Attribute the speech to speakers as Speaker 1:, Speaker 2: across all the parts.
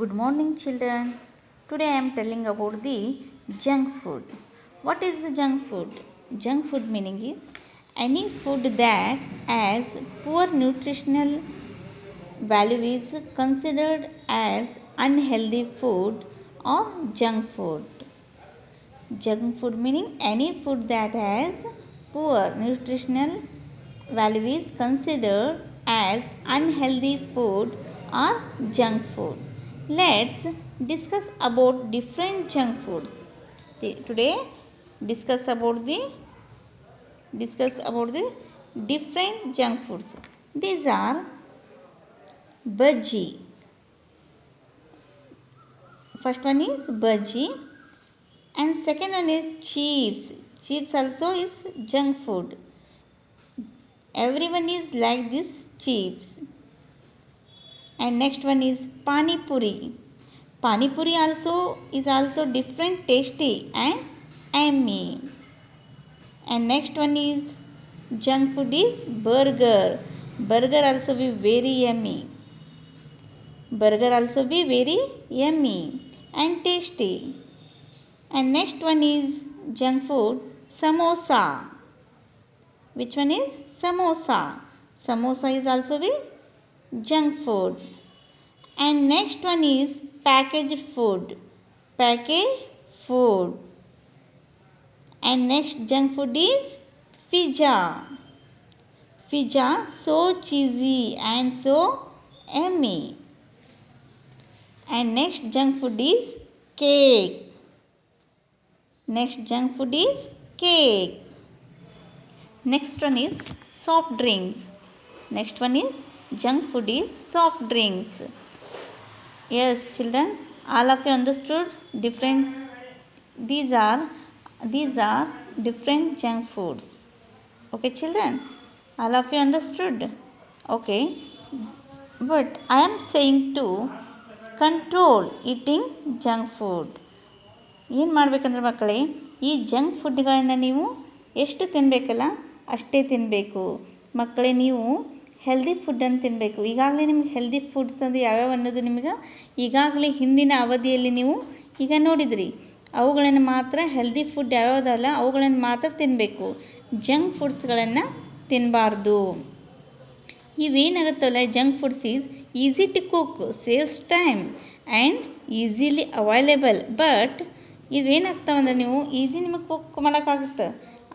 Speaker 1: Good morning, children. Today I am telling about the junk food. What is the junk food? Junk food meaning is any food that has poor nutritional value is considered as unhealthy food or junk food. Junk food meaning any food that has poor nutritional value is considered as unhealthy food or junk food. Let's discuss about different junk foods. The- Today discuss about the discuss about the different junk foods. These are bhaji. First one is bhaji and second one is chips. Chips also is junk food. Everyone is like this chips. And next one is pani puri. Pani puri also is also different tasty and yummy. And next one is junk food is burger. Burger also be very yummy. Burger also be very yummy and tasty. And next one is junk food samosa. Which one is samosa? Samosa is also be junk food. And next one is packaged food. Packaged food. And next junk food is pizza. Pizza so cheesy and so yummy. And next junk food is cake. Next junk food is cake. Next one is soft drinks. Next one is junk food is soft drinks. Yes, children, all of you understood different. These are these are different junk foods. Okay, children, all of you understood. Okay, but I am saying to control eating junk food. ಏನು ಮಾಡಬೇಕಂದ್ರೆ ಮಕ್ಕಳೇ ಈ junk ಫುಡ್ಗಳನ್ನು ನೀವು ಎಷ್ಟು ತಿನ್ನಬೇಕಲ್ಲ ಅಷ್ಟೇ ತಿನ್ನಬೇಕು ಮಕ್ಕಳೇ ನೀವು healthy ಫುಡ್ಡನ್ನು ತಿನ್ನಬೇಕು ಈಗಾಗಲೇ ನಿಮ್ಗೆ ಹೆಲ್ದಿ ಫುಡ್ಸ್ ಅಂದರೆ ಯಾವ್ಯಾವ ಅನ್ನೋದು ನಿಮ್ಗೆ ಈಗಾಗಲೇ ಹಿಂದಿನ ಅವಧಿಯಲ್ಲಿ ನೀವು ಈಗ ನೋಡಿದ್ರಿ. ಅವುಗಳನ್ನು ಮಾತ್ರ ಹೆಲ್ದಿ ಫುಡ್ ಯಾವ್ಯಾವುದಲ್ಲ ಅವುಗಳನ್ನು ಮಾತ್ರ ತಿನ್ನಬೇಕು ಜಂಕ್ ಫುಡ್ಸ್ಗಳನ್ನು ತಿನ್ನಬಾರ್ದು ಇವೇನಾಗುತ್ತಲ್ಲ junk foods is easy to cook saves time and easily available but ಇವೇನಾಗ್ತಾವಂದ್ರೆ ನೀವು ಈಸಿ ನಿಮಗೆ ಕುಕ್ ಮಾಡೋಕ್ಕಾಗುತ್ತೆ.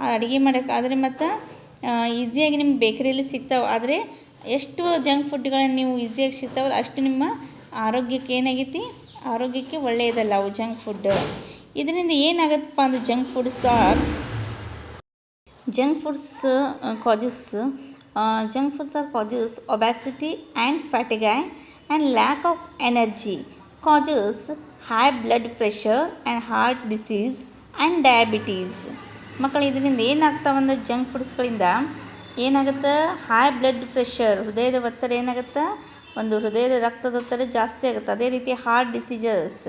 Speaker 1: ಅಡುಗೆ ಮಾಡೋಕ್ಕಾದ್ರೆ ಮತ್ತು ಈಝಿಯಾಗಿ ನಿಮ್ಗೆ ಬೇಕರಿಯಲ್ಲಿ ಸಿಗ್ತಾವೆ. ಆದರೆ ಎಷ್ಟು ಜಂಕ್ ಫುಡ್ಗಳನ್ನು ನೀವು ಈಸಿಯಾಗಿ ಸಿಗ್ತಾವಲ್ಲ, ಅಷ್ಟು ನಿಮ್ಮ ಆರೋಗ್ಯಕ್ಕೆ ಏನಾಗೈತಿ? ಆರೋಗ್ಯಕ್ಕೆ ಒಳ್ಳೆಯದಲ್ಲ ಅವು ಜಂಕ್ ಫುಡ್ ಇದರಿಂದ ಏನಾಗತ್ತಪ್ಪ ಅಂದ್ರೆ junk foods are junk foods causes junk foods are causes obesity and fatigue and lack of energy causes high blood pressure and heart disease and diabetes ಮಕ್ಕಳು, ಇದರಿಂದ ಏನಾಗ್ತಾವಂದ್ರೆ ಜಂಕ್ ಫುಡ್ಸ್ಗಳಿಂದ ಏನಾಗುತ್ತೆ? ಹೈ ಬ್ಲಡ್ ಪ್ರೆಷರ್ ಹೃದಯದ ಒತ್ತಡ ಏನಾಗುತ್ತೆ? ಒಂದು ಹೃದಯದ ರಕ್ತದೊತ್ತಡ ಜಾಸ್ತಿ ಆಗುತ್ತೆ. ಅದೇ ರೀತಿ ಹಾರ್ಟ್ ಡಿಸೀಜಸ್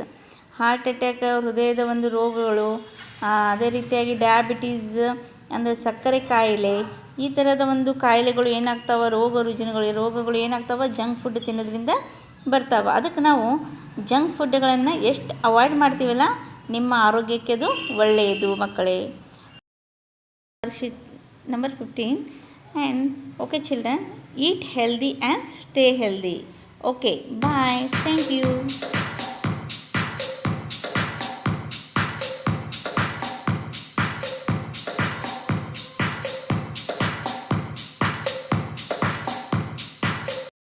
Speaker 1: ಹಾರ್ಟ್ ಅಟ್ಯಾಕ್ ಹೃದಯದ ಒಂದು ರೋಗಗಳು ಅದೇ ರೀತಿಯಾಗಿ ಡಯಾಬಿಟೀಸ್ ಅಂದರೆ ಸಕ್ಕರೆ ಕಾಯಿಲೆ, ಈ ಥರದ ಒಂದು ಕಾಯಿಲೆಗಳು ಏನಾಗ್ತಾವೆ? ರೋಗ ರುಜಿನಗಳು, ರೋಗಗಳು ಏನಾಗ್ತಾವೆ? ಜಂಕ್ ಫುಡ್ ತಿನ್ನೋದ್ರಿಂದ ಬರ್ತಾವೆ. ಅದಕ್ಕೆ ನಾವು ಜಂಕ್ ಫುಡ್ಗಳನ್ನು ಎಷ್ಟು ಅವಾಯ್ಡ್ ಮಾಡ್ತೀವಲ್ಲ? ನಿಮ್ಮ ಆರೋಗ್ಯಕ್ಕೆ ಅದು ಒಳ್ಳೆಯದು ಮಕ್ಕಳೇ. number 15 and okay children eat healthy and stay healthy. Okay bye. Thank you.